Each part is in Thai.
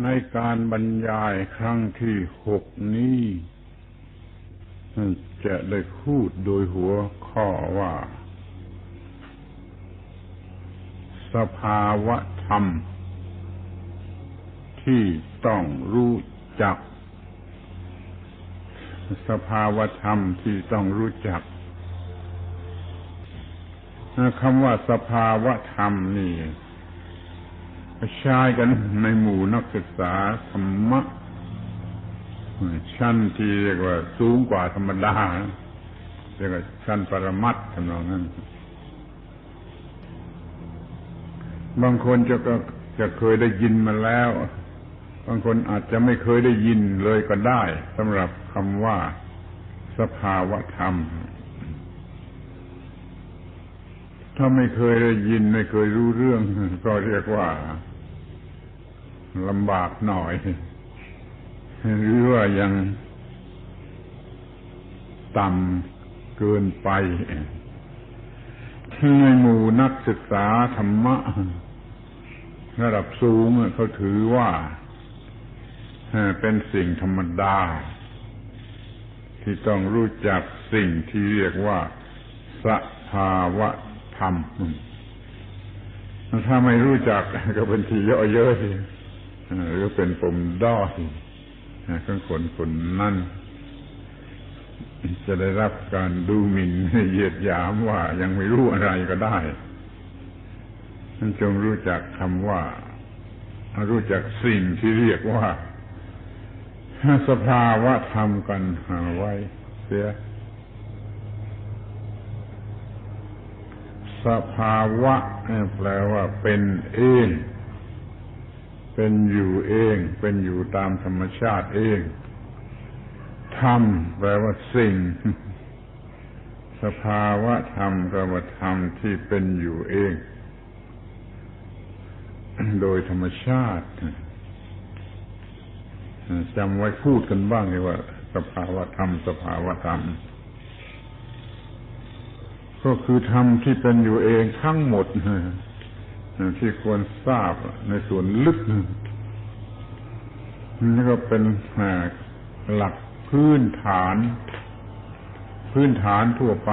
ในการบรรยายครั้งที่หกนี้ จะได้พูดโดยหัวข้อว่า สภาวะธรรม ที่ต้องรู้จัก สภาวะธรรมที่ต้องรู้จักคำว่าสภาวะธรรมนี่ ใช้กันในหมู่นักศึกษาธรรมะชั้นที่เรียกว่า สูงกว่าธรรมดาเรียกว่าชั้นปรมัตถ์ทำนองนั้น บางคนจะก็จะเคยได้ยินมาแล้ว บางคนอาจจะไม่เคยได้ยินเลยก็ได้สำหรับคำว่า สภาวะธรรม ถ้าไม่เคยได้ยินไม่เคยรู้เรื่อง ก็เรียกว่า ลำบากหน่อย หรือว่ายังต่ำเกินไป ในหมู่นักศึกษาธรรมะ ระดับสูงเขาถือว่า เป็นสิ่งธรรมดา ที่ต้องรู้จักสิ่งที่เรียกว่าสภาวะธรรม ถ้าไม่รู้จักก็เป็นทีเยอะเยอะ หรือเป็นปมด้อยของคนคนนั้นจะได้รับการดูหมิ่นเหยียดหยามว่ายังไม่รู้อะไรก็ได้ท่านจงรู้จักคำว่า รู้จักสิ่งที่เรียกว่าสภาวะธรรมกันหาไว้เสียสภาวะแปลว่าเป็นเอง เป็นอยู่เอง เป็นอยู่ตามธรรมชาติเองธรรมแปลว่าสิ่ง สภาวะธรรมแปลว่าธรรมที่เป็นอยู่เอง โดยธรรมชาติจำไว้พูดกันบ้างเลยว่า สภาวะธรรม สภาวะธรรม ก็คือธรรมที่เป็นอยู่เองทั้งหมด ที่ควรทราบในส่วนลึกนี่ก็เป็นหลักพื้นฐาน พื้นฐานทั่วไป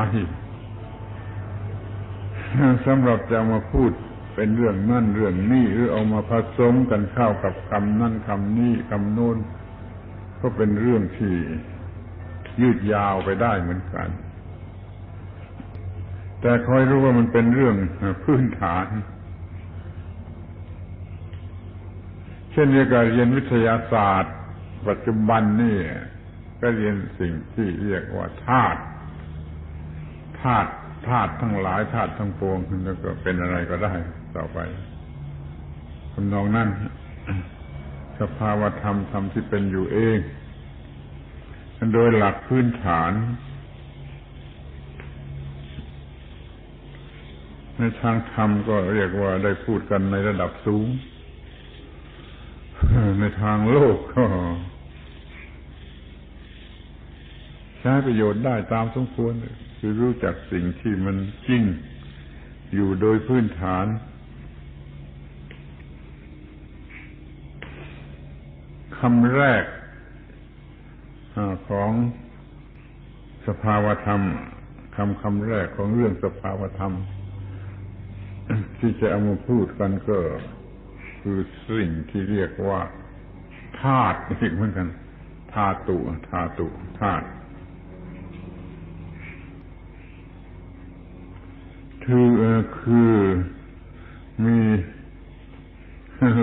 สำหรับจะมาพูดเป็นเรื่องนั่นเรื่องนี้หรือเอามาผสมกันเข้ากับคำนั่นคำนี้คำโน้นก็เป็นเรื่องที่ยืดยาวไปได้เหมือนกัน แต่คอยรู้ว่ามันเป็นเรื่องพื้นฐาน เช่นเดียวกับเรียนวิทยาศาสตร์ ปัจจุบันนี่ก็เรียนสิ่งที่เรียกว่าธาตุธาตุธาตุทั้งหลายธาตุทั้งปวงแล้วก็เป็นอะไรก็ได้ต่อไปคำนองนั้นสภาวธรรมธรรมที่เป็นอยู่เอง โดยหลักพื้นฐาน ในทางธรรมก็เรียกว่าได้พูดกันในระดับสูง ในทางโลกก็ใช้ประโยชน์ได้ตามสมควรคือรู้จักสิ่งที่มันจริง อยู่โดยพื้นฐาน คำแรกของสภาวธรรมคำคำแรกของเรื่องสภาวธรรม ที่จะเอามาพูดกันก็ คือสิ่งที่เรียกว่าธาตุอีกเหมือนกันธาตุธาตุธาตุคือคือมี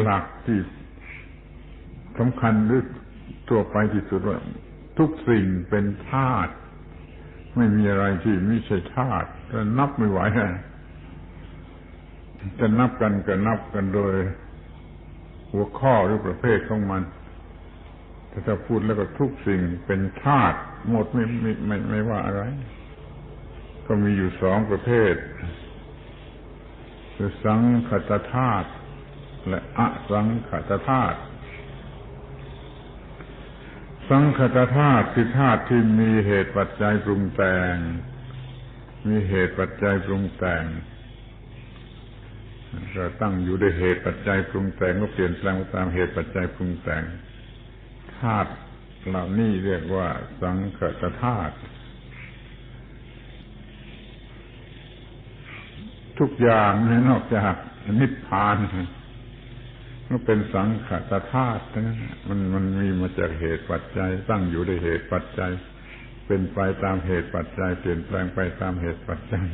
หลักที่สำคัญหรือตัวไปที่สุดว่าทุกสิ่งเป็นธาตุไม่มีอะไรที่ไม่ใช่ธาตุนับไม่ไหวจะนับกันก็นับกันโดย หัวข้อหรือประเภทของมันถ้าจะพูดแล้วก็ทุกสิ่งเป็นธาตุหมดไม่ไม่ไม่ไม่ว่าอะไร ก็มีอยู่สองประเภทคือสังขตธาตุและอสังขตธาตุสังขตธาตุคือธาตุที่มีเหตุปัจจัยปรุงแต่ง มีเหตุปัจจัยปรุงแต่ง ก็ตั้งอยู่ด้วยเหตุปัจจัยปรุงแต่งก็เปลี่ยนแปลงไปตามเหตุปัจจัยปรุงแต่งธาตุเหล่านี้เรียกว่า สังขตธาตุทุกอย่างนอกจากนิพพานก็เป็นสังขตธาตุมันมันมีมาจากเหตุปัจจัย ตั้งอยู่ด้วยเหตุปัจจัย เป็นไปตามเหตุปัจจัย เปลี่ยนแปลงไปตามเหตุปัจจัย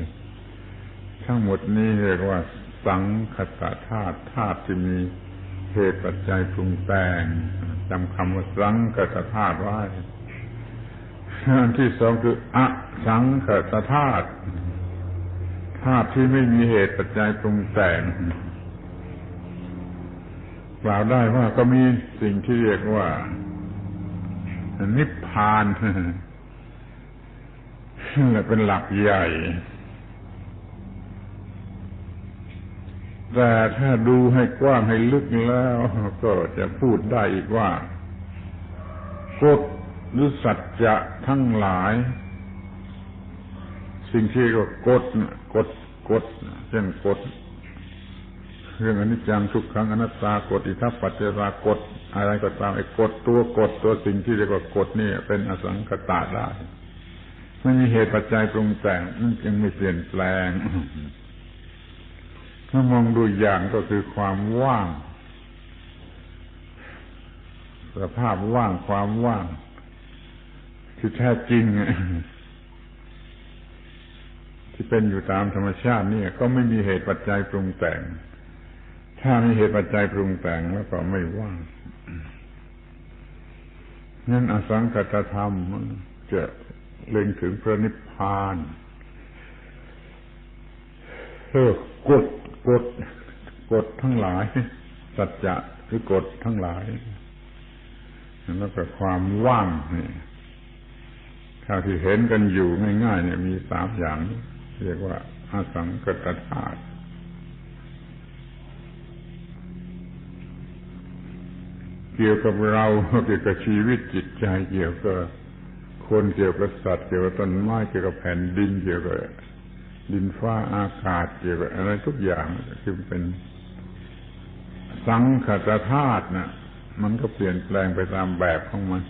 ทั้งหมดนี้เรียกว่า สังขตธาตุธาตุที่มีเหตุปัจจัยปรุงแต่งจำคำว่าสังขตธาตุไว้อันที่สองคืออสังขตธาตุธาตุที่ไม่มีเหตุปัจจัยปรุงแต่งกล่าวได้ว่าก็มีสิ่งที่เรียกว่า นิพพานและเป็นหลักใหญ่ แต่ถ้าดูให้กว้างให้ลึกแล้ว ก็จะพูดได้อีกว่ากฎหรือสัจจะทั้งหลาย สิ่งที่ก็กฎกฎกฎเช่นกฎเรื่องอนิจจังทุกขังอนัตตากฎอิทัปปัจจรากฎอะไรก็ตามไอ้กฎตัวกฎตัวสิ่งที่เรียกว่ากฎนี่เป็นอสังขตาได้ไม่มีเหตุปัจจัยปรุงแต่งมันยังไม่เปลี่ยนแปลง ถ้ามองดูอย่างก็คือความว่าง สภาพว่างความว่าง ที่แท้จริง ที่เป็นอยู่ตามธรรมชาตินี่ก็ไม่มีเหตุปัจจัยปรุงแต่ง ถ้ามีเหตุปัจจัยปรุงแต่งแล้วก็ไม่ว่างนั่นอสังกัตธรรมจะเล็งถึงพระนิพพานเออกฎ กฎกฎทั้งหลาย สัจจะหรือกฎทั้งหลาย แล้วก็ความว่างนี่ถ้าที่เห็นกันอยู่ง่ายๆเนี่ยมีสามอย่าง เรียกว่าอาสังกตธาตุเกี่ยวกับเราเกี่ยวกับชีวิตจิตใจเกี่ยวกับคนเกี่ยวกับสัตว์เกี่ยวกับต้นไม้เกี่ยวกับแผ่นดินเกี่ยวกับ ดินฟ้าอากาศเกี่ยวกับอะไรทุกอย่างที่เป็นสังขตธาตุนะมันก็เปลี่ยนแปลงไปตามแบบของมัน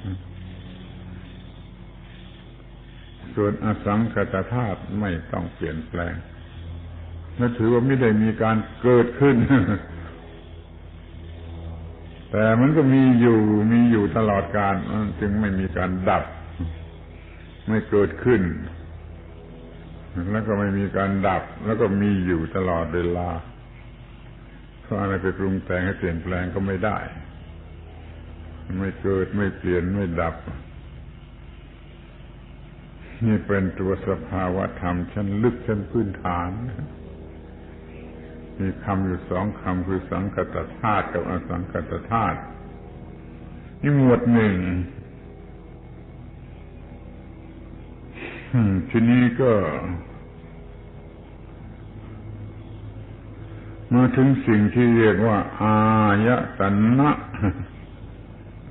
ส่วนอสังขตธาตุไม่ต้องเปลี่ยนแปลงและถือว่าไม่ได้มีการเกิดขึ้น แต่มันก็มีอยู่มีอยู่ตลอดกาลจึงไม่มีการดับ ไม่เกิดขึ้น แล้วก็ไม่มีการดับ แล้วก็มีอยู่ตลอดเวลาเพราะอะไรไปปรุงแต่งให้เปลี่ยนแปลงก็ไม่ได้ ไม่เกิดไม่เปลี่ยนไม่ดับ นี่เป็นตัวสภาวะธรรมชั้นลึกชั้นพื้นฐาน มีคำอยู่สองคำคือสังกตธาตุกับอสังกตธาตุนี่หมวดหนึ่ง ทีนี้ก็ มาถึงสิ่งที่เรียกว่า อายตนะ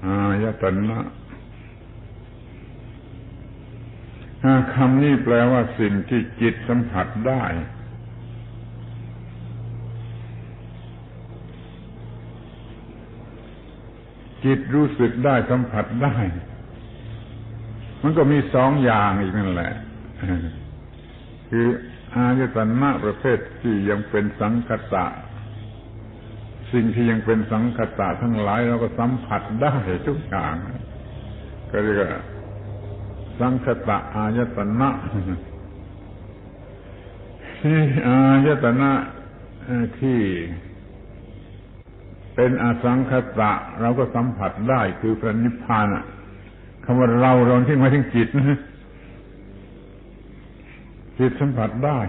อายตนะคำนี้แปลว่าสิ่งที่จิตสัมผัสได้ จิตรู้สึกได้สัมผัสได้ มันก็มีสองอย่างอีกนั่นแหละ คืออายตนะประเภทที่ยังเป็นสังคตะ สิ่งที่ยังเป็นสังคตะทั้งหลายเราก็สัมผัสได้ทุกอย่าง ก็เรียกสังคตะอายตนะที่อายตนะที่เป็นอสังคตะ เราก็สัมผัสได้คือพระนิพพานคำว่าเราเราที่มาถึงจิตจิตสัมผัสได้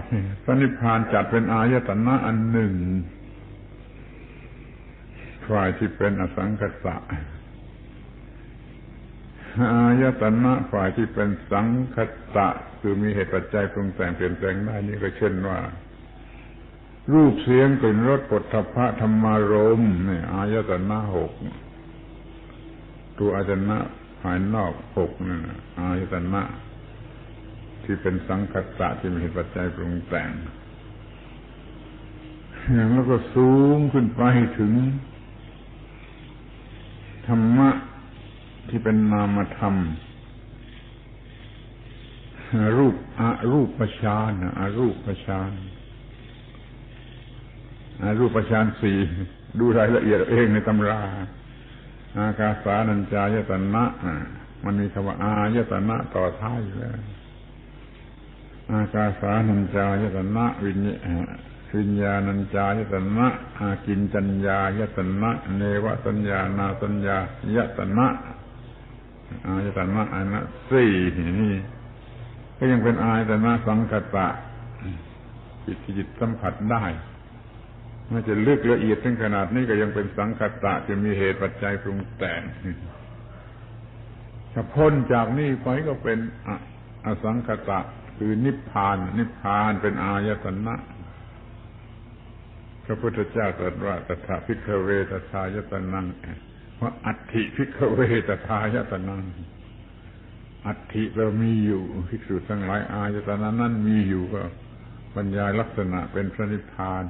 พระนิพพานจัดเป็นอายตนะอันหนึ่งฝ่ายที่เป็นอสังคตะอายตนะฝ่ายที่เป็นสังคตะ คือมีเหตุปัจจัยปรุงแต่งเปลี่ยนแปลงได้นี่ก็เช่นว่า รูปเสียงกลิ่นรสปฐพะธรรมารมเนี่ยอายตนะหกตัวอายตนะ ภายนอกหกนี่นอายตนะที่เป็นสังคตะที่มีเหตุปัจจัยปรุงแต่งแล้วก็สูงขึ้นไปถึง ธรรมะที่เป็นนามธรรม รูปอารูปประชานอารูปประชานอารูปประชานสี่ดูรายละเอียดเองในตำรา อากาสานัญจายตนะมันมีคำว่าอายตนะต่อท้ายอยู่แล้วอากาสานัญจายตนะวิญวิญญาณัญจายตนะอากินจัญญายตนะเนวสัญญานาสัญญายตนะอายตนะอันนะสี่นี่ก็ยังเป็นอายตนะสังคตะจิตที่จิตสัมผัสได้ ไม่จะลึกละเอียดถึงขนาดนี้ก็ยังเป็นสังคตะจะมีเหตุปัจจัยปรุงแต่งถ้าพ้นจากนี้ไปก็เป็นอสังคตะคือนิพพาน นิพพานเป็นอายตนะพระพุทธเจ้าตรัสว่าตถาพิกเวตถายตนังว่าอัตถิพิกเวตถายตนังอัตถิเรามีอยู่ภิกษุทั้งหลายอายตนะนั้นมีอยู่ก็บรรยายลักษณะเป็นพระนิพพาน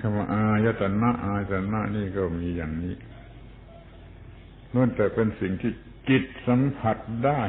คำว่าอายตนะอายตนะนี่ก็มีอย่างนี้ล้วนแต่เป็นสิ่งที่จิตสัมผัสได้